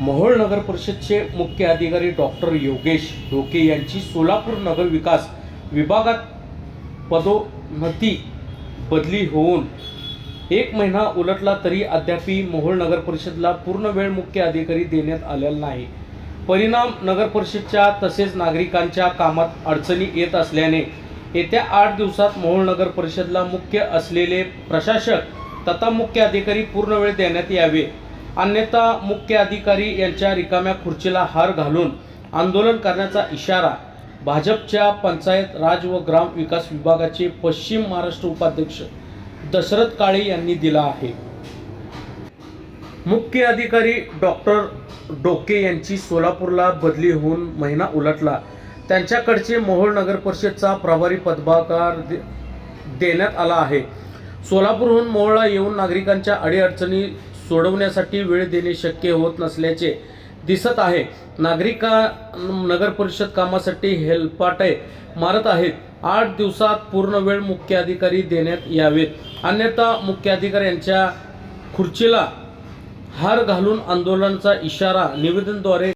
मोहोळ नगर परिषदचे मुख्य अधिकारी डॉक्टर योगेश ढोके यांची सोलापूर नगर विकास विभागात पदोन्नती बदली होऊन एक महिना उलटला तरी अद्यापही मोहोळ नगर परिषदला पूर्ण वेळ मुख्य अधिकारी देण्यात आलेला नाही. परिणाम नगर परिषदच्या तसेच नागरिकांच्या कामात अडचणी येत असल्याने येत्या आठ दिवसात मोहोळ नगर परिषदला मुख्य असलेले प्रशासक तथा मुख्य अधिकारी पूर्ण वेळ देण्यात यावे. अन्यथा मुख्य अधिकारी यांच्या रिकाम्या खुर्चीला हार घालून आंदोलन करण्याचा इशारा भाजपच्या पंचायत राज व ग्राम विकास विभागाचे पश्चिम महाराष्ट्र उपाध्यक्ष दशरथ काळे यांनी दिला आहे. मुख्य अधिकारी डॉक्टर डोके यांची सोलापूरला बदली होऊन महिना उलटला. त्यांच्याकडचे मोहोळ नगर परिषदचा प्रभारी पदभाकार दे- देण्यात आला आहे. सोलापूरहून मोहळा येऊन नागरिकांच्या अडीअडचणी सोडवण्यासाठी वेळ देणे शक्य होत नसल्याचे दिसत आहे. नागरिका नगर परिषद कामासाठी हेलपाटे मारत आहेत. आठ दिवसात पूर्ण वेळ मुख्याधिकारी देण्यात यावेत. अन्यथा मुख्याधिकाऱ्यांच्या यांच्या खुर्चीला हार घालून आंदोलनाचा इशारा निवेदनद्वारे